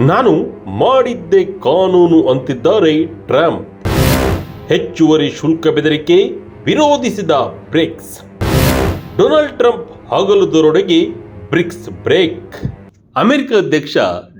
ನಾನು ಮಾಡಿದ್ದೆ ಕಾನೂನು ಅಂತಿದ್ದಾರೆ ಟ್ರಂಪ್. ಹೆಚ್ಚುವರಿ ಶುಲ್ಕ ಬೆದರಿಕೆ ವಿರೋಧಿಸಿದ ಬ್ರಿಕ್ಸ್. ಡೊನಾಲ್ಡ್ ಟ್ರಂಪ್ ಹಗಲುದರೊಡೆಗೆ ಬ್ರಿಕ್ಸ್ ಬ್ರೇಕ್. ಅಮೆರಿಕ ಅಧ್ಯಕ್ಷ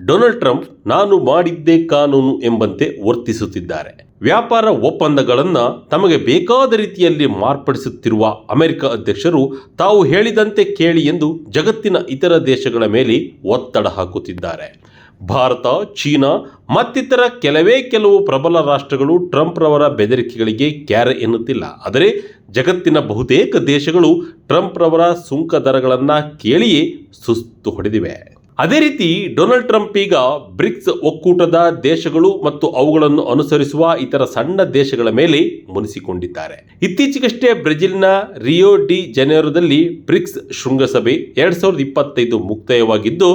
ಡೊನಾಲ್ಡ್ ಟ್ರಂಪ್ ನಾನು ಮಾಡಿದ್ದೇ ಕಾನೂನು ಎಂಬಂತೆ ವರ್ತಿಸುತ್ತಿದ್ದಾರೆ. ವ್ಯಾಪಾರ ಒಪ್ಪಂದಗಳನ್ನು ತಮಗೆ ಬೇಕಾದ ರೀತಿಯಲ್ಲಿ ಮಾರ್ಪಡಿಸುತ್ತಿರುವ ಅಮೆರಿಕ ಅಧ್ಯಕ್ಷರು ತಾವು ಹೇಳಿದಂತೆ ಕೇಳಿ ಎಂದು ಜಗತ್ತಿನ ಇತರ ದೇಶಗಳ ಮೇಲೆ ಒತ್ತಡ ಹಾಕುತ್ತಿದ್ದಾರೆ. ಭಾರತ, ಚೀನಾ, ಮತ್ತಿತರ ಕೆಲವೇ ಕೆಲವು ಪ್ರಬಲ ರಾಷ್ಟ್ರಗಳು ಟ್ರಂಪ್ ರವರ ಬೆದರಿಕೆಗಳಿಗೆ ಕ್ಯಾರೆ ಎನ್ನುತ್ತಿಲ್ಲ. ಆದರೆ ಜಗತ್ತಿನ ಬಹುತೇಕ ದೇಶಗಳು ಟ್ರಂಪ್ ರವರ ಸುಂಕ ದರಗಳನ್ನು ಕೇಳಿಯೇ ಸುಸ್ತು ಹೊಡೆದಿವೆ. ಅದೇ ರೀತಿ ಡೊನಾಲ್ಡ್ ಟ್ರಂಪ್ ಈಗ ಬ್ರಿಕ್ಸ್ ಒಕ್ಕೂಟದ ದೇಶಗಳು ಮತ್ತು ಅವುಗಳನ್ನು ಅನುಸರಿಸುವ ಇತರ ಸಣ್ಣ ದೇಶಗಳ ಮೇಲೆ ಮುನಿಸಿಕೊಂಡಿದ್ದಾರೆ. ಇತ್ತೀಚೆಗಷ್ಟೇ ಬ್ರೆಜಿಲ್ನ ರಿಯೋ ಡಿ ಜನೇರೋದಲ್ಲಿ ಬ್ರಿಕ್ಸ್ ಶೃಂಗಸಭೆ ಎರಡ್ ಸಾವಿರದ ಇಪ್ಪತ್ತೈದು ಮುಕ್ತಾಯವಾಗಿದ್ದು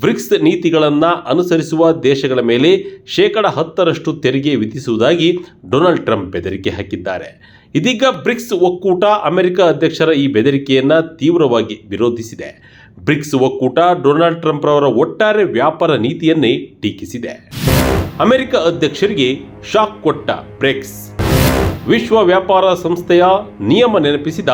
ಬ್ರಿಕ್ಸ್ ನೀತಿಗಳನ್ನು ಅನುಸರಿಸುವ ದೇಶಗಳ ಮೇಲೆ ಶೇಕಡ ಹತ್ತರಷ್ಟು ತೆರಿಗೆ ವಿಧಿಸುವುದಾಗಿ ಡೊನಾಲ್ಡ್ ಟ್ರಂಪ್ ಬೆದರಿಕೆ ಹಾಕಿದ್ದಾರೆ. ಇದೀಗ ಬ್ರಿಕ್ಸ್ ಒಕ್ಕೂಟ ಅಮೆರಿಕ ಅಧ್ಯಕ್ಷರ ಈ ಬೆದರಿಕೆಯನ್ನು ತೀವ್ರವಾಗಿ ವಿರೋಧಿಸಿದೆ. ಬ್ರಿಕ್ಸ್ ಒಕ್ಕೂಟ ಡೊನಾಲ್ಡ್ ಟ್ರಂಪ್ ಅವರ ಒಟ್ಟಾರೆ ವ್ಯಾಪಾರ ನೀತಿಯನ್ನೇ ಟೀಕಿಸಿದೆ. ಅಮೆರಿಕ ಅಧ್ಯಕ್ಷರಿಗೆ ಶಾಕ್ ಕೊಟ್ಟ ಬ್ರಿಕ್ಸ್. ವಿಶ್ವ ವ್ಯಾಪಾರ ಸಂಸ್ಥೆಯ ನಿಯಮ ನೆನಪಿಸಿದ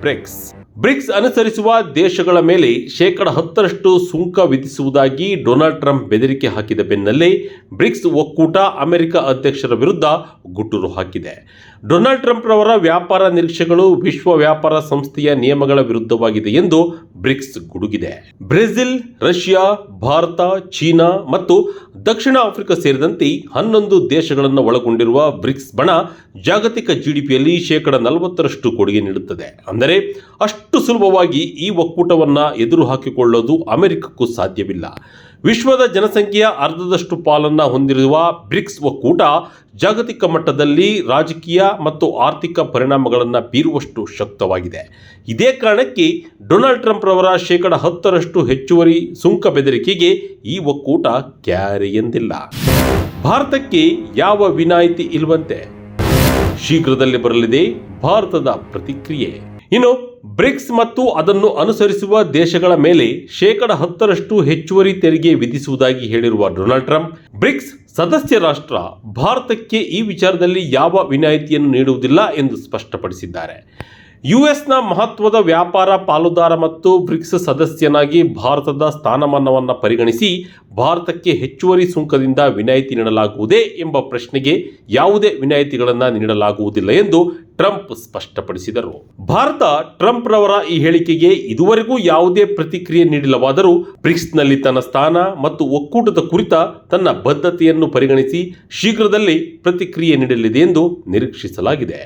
ಬ್ರಿಕ್ಸ್. ಬ್ರಿಕ್ಸ್ ಅನುಸರಿಸುವ ದೇಶಗಳ ಮೇಲೆ ಶೇಕಡ ಹತ್ತರಷ್ಟು ಸುಂಕ ವಿಧಿಸುವುದಾಗಿ ಡೊನಾಲ್ಡ್ ಟ್ರಂಪ್ ಬೆದರಿಕೆ ಹಾಕಿದ ಬೆನ್ನಲ್ಲೇ ಬ್ರಿಕ್ಸ್ ಒಕ್ಕೂಟ ಅಮೆರಿಕ ಅಧ್ಯಕ್ಷರ ವಿರುದ್ಧ ಗುಟ್ಟುರು ಹಾಕಿದೆ. ಡೊನಾಲ್ಡ್ ಟ್ರಂಪ್ ರವರ ವ್ಯಾಪಾರ ನಿರೀಕ್ಷೆಗಳು ವಿಶ್ವ ವ್ಯಾಪಾರ ಸಂಸ್ಥೆಯ ನಿಯಮಗಳ ವಿರುದ್ಧವಾಗಿದೆ ಎಂದು ಬ್ರಿಕ್ಸ್ ಗುಡುಗಿದೆ. ಬ್ರೆಜಿಲ್, ರಷ್ಯಾ, ಭಾರತ, ಚೀನಾ ಮತ್ತು ದಕ್ಷಿಣ ಆಫ್ರಿಕಾ ಸೇರಿದಂತೆ ಹನ್ನೊಂದು ದೇಶಗಳನ್ನು ಒಳಗೊಂಡಿರುವ ಬ್ರಿಕ್ಸ್ ಬಣ ಜಾಗತಿಕ ಜಿಡಿಪಿಯಲ್ಲಿ ಶೇಕಡ ನಲವತ್ತರಷ್ಟು ಕೊಡುಗೆ ನೀಡುತ್ತದೆ. ಅಂದರೆ ಅಷ್ಟು ಸುಲಭವಾಗಿ ಈ ಒಕ್ಕೂಟವನ್ನು ಎದುರು ಹಾಕಿಕೊಳ್ಳೋದು ಅಮೆರಿಕಕ್ಕೂ ಸಾಧ್ಯವಿಲ್ಲ. ವಿಶ್ವದ ಜನಸಂಖ್ಯೆಯ ಅರ್ಧದಷ್ಟು ಪಾಲನ್ನು ಹೊಂದಿರುವ ಬ್ರಿಕ್ಸ್ ಒಕ್ಕೂಟ ಜಾಗತಿಕ ಮಟ್ಟದಲ್ಲಿ ರಾಜಕೀಯ ಮತ್ತು ಆರ್ಥಿಕ ಪರಿಣಾಮಗಳನ್ನು ಬೀರುವಷ್ಟು ಶಕ್ತವಾಗಿದೆ. ಇದೇ ಕಾರಣಕ್ಕೆ ಡೊನಾಲ್ಡ್ ಟ್ರಂಪ್ ರವರ ಶೇಕಡ ಹತ್ತರಷ್ಟು ಹೆಚ್ಚುವರಿ ಸುಂಕ ಬೆದರಿಕೆಗೆ ಈ ಒಕ್ಕೂಟ ಕ್ಯಾರೆಯೆಂದಿಲ್ಲ ಭಾರತಕ್ಕೆ ಯಾವ ವಿನಾಯಿತಿ ಇಲ್ವಂತೆ? ಶೀಘ್ರದಲ್ಲಿ ಬರಲಿದೆ ಭಾರತದ ಪ್ರತಿಕ್ರಿಯೆ. ಇನ್ನು ಬ್ರಿಕ್ಸ್ ಮತ್ತು ಅದನ್ನು ಅನುಸರಿಸುವ ದೇಶಗಳ ಮೇಲೆ ಶೇಕಡ ಹತ್ತರಷ್ಟು ಹೆಚ್ಚುವರಿ ತೆರಿಗೆ ವಿಧಿಸುವುದಾಗಿ ಹೇಳಿರುವ ಡೊನಾಲ್ಡ್ ಟ್ರಂಪ್, ಬ್ರಿಕ್ಸ್ ಸದಸ್ಯ ರಾಷ್ಟ್ರ ಭಾರತಕ್ಕೆ ಈ ವಿಚಾರದಲ್ಲಿ ಯಾವ ವಿನಾಯಿತಿಯನ್ನು ನೀಡುವುದಿಲ್ಲ ಎಂದು ಸ್ಪಷ್ಟಪಡಿಸಿದ್ದಾರೆ. ಯುಎಸ್ನ ಮಹತ್ವದ ವ್ಯಾಪಾರ ಪಾಲುದಾರ ಮತ್ತು ಬ್ರಿಕ್ಸ್ ಸದಸ್ಯನಾಗಿ ಭಾರತದ ಸ್ಥಾನಮಾನವನ್ನು ಪರಿಗಣಿಸಿ ಭಾರತಕ್ಕೆ ಹೆಚ್ಚುವರಿ ಸುಂಕದಿಂದ ವಿನಾಯಿತಿ ನೀಡಲಾಗುವುದೇ ಎಂಬ ಪ್ರಶ್ನೆಗೆ ಯಾವುದೇ ವಿನಾಯಿತಿಗಳನ್ನು ನೀಡಲಾಗುವುದಿಲ್ಲ ಎಂದು ಟ್ರಂಪ್ ಸ್ಪಷ್ಟಪಡಿಸಿದರು. ಭಾರತ ಟ್ರಂಪ್ ರವರ ಈ ಹೇಳಿಕೆಗೆ ಇದುವರೆಗೂ ಯಾವುದೇ ಪ್ರತಿಕ್ರಿಯೆ ನೀಡಿಲ್ಲವಾದರೂ ಬ್ರಿಕ್ಸ್ನಲ್ಲಿ ತನ್ನ ಸ್ಥಾನ ಮತ್ತು ಒಕ್ಕೂಟದ ಕುರಿತ ತನ್ನ ಬದ್ಧತೆಯನ್ನು ಪರಿಗಣಿಸಿ ಶೀಘ್ರದಲ್ಲಿ ಪ್ರತಿಕ್ರಿಯೆ ನೀಡಲಿದೆ ಎಂದು ನಿರೀಕ್ಷಿಸಲಾಗಿದೆ.